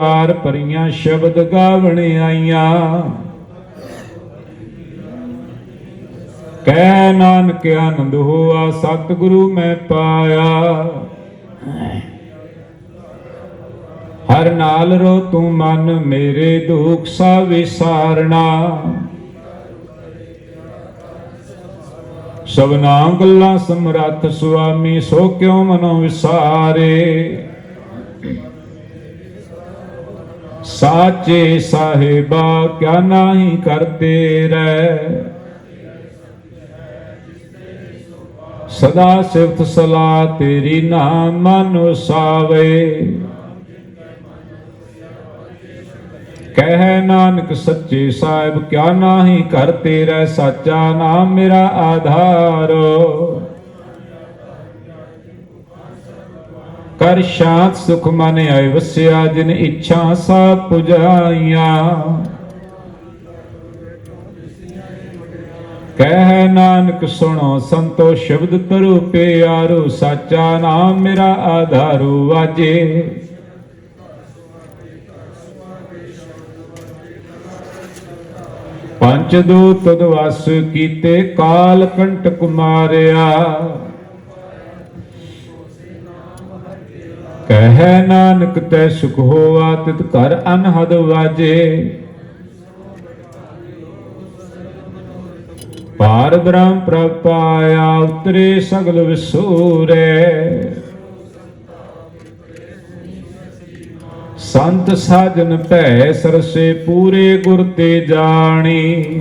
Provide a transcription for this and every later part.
ਪਾਰ ਭਰੀਆਂ ਸ਼ਬਦ ਗਾਵਣ ਆਈਆਂ। ਕਹਿ ਨਾਨਕ ਆਨੰਦ ਹੋਆ, ਸਤਿਗੁਰੂ ਮੈਂ ਪਾਇਆ। ਹਰ ਨਾਲ ਰੋ ਤੂੰ ਮਨ ਮੇਰੇ ਦੁਖ ਸਾ ਵਿਸਾਰਣਾ ਸਭਨਾ ਗੱਲਾਂ ਸਮਰੱਥ ਸੁਆਮੀ, ਸੋ ਕਿਉ ਮਨੋ ਵਿਸਾਰੇ? ਸਾਚੇ ਸਾਹਿਬਾ ਕਿਆ ਨਾਹੀ ਕਰਤੇ ਰਹਿ? ਸਦਾ ਸਿਫਤ ਸਲਾ ਤੇਰੀ ਨਾਮ ਮਨ ਵਸਾਵੇ ਕਹਿ ਨਾਨਕ ਸੱਚੇ ਸਾਹਿਬ ਕਿਆ ਨਾਹੀ ਕਰ ਤੇਰਾ ਸਾਚਾ ਨਾਮ ਮੇਰਾ ਆਧਾਰ। ਕਰ ਸ਼ਾਂਤ ਸੁਖ ਮਨ ਆਏ ਵਸਿਆ, ਜਿਨ ਇੱਛਾ ਸਾ ਪੁਜਾਈਆਂ। ਕਹਿ ਨਾਨਕ ਸੁਣੋ, ਸੰਤੋ ਸ਼ਬਦ ਤਰੁ ਪਿਆਰੋ, ਸਾਚਾ ਨਾਮ ਮੇਰਾ ਆਧਾਰੂ ਵਾਜੇ ਪੰਚ ਦੂਤ ਤਦਵਸ ਕੀਤੇ, ਕਾਲ ਕੰਟਕ ਮਾਰਿਆ। ਕਹਿ ਨਾਨਕ ਤੈ ਸੁਖ ਹੋਆ ਤਿਤ ਘਰ ਅਨਹਦ ਵਾਜੇ। ਪਾਰ ਬ੍ਰਹਮ ਪ੍ਰਭ ਪਾਇਆ ਉਤਰੇ ਸਗਲ ਵਿਸੂਰੇ। ਸੰਤ ਸਾਜਨ ਭੈ ਸਰਸੇ ਪੂਰੇ ਗੁਰ ਤੇ ਜਾਣੀ।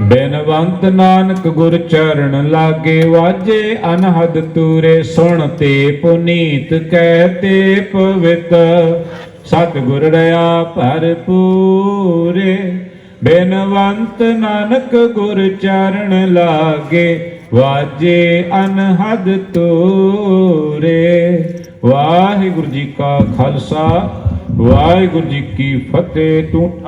ਬੇਨਵੰਤ ਨਾਨਕ ਗੁਰ ਚਰਨ ਲਾਗੇ ਵਾਜੇ, ਅਨਹਦ ਤੂਰੇ ਸੁਣ ਤੇ ਪੁਨੀਤ ਕਹਿ ਤੇ ਪਵਿੱਤ। ਸਤਿਗੁਰ ਰਿਆ ਭਰਪੂਰੇ ਬੇਨਵੰਤ ਨਾਨਕ ਗੁਰ ਚਰਨ ਲਾਗੇ ਵਾਜੇ, ਅਨਹਦ ਤੂਰੇ। ਵਾਹਿਗੁਰੂ ਜੀ ਕਾ ਖਾਲਸਾ, ਵਾਹਿਗੁਰੂ ਜੀ ਕੀ ਫਤਿਹ, ਤੂੰ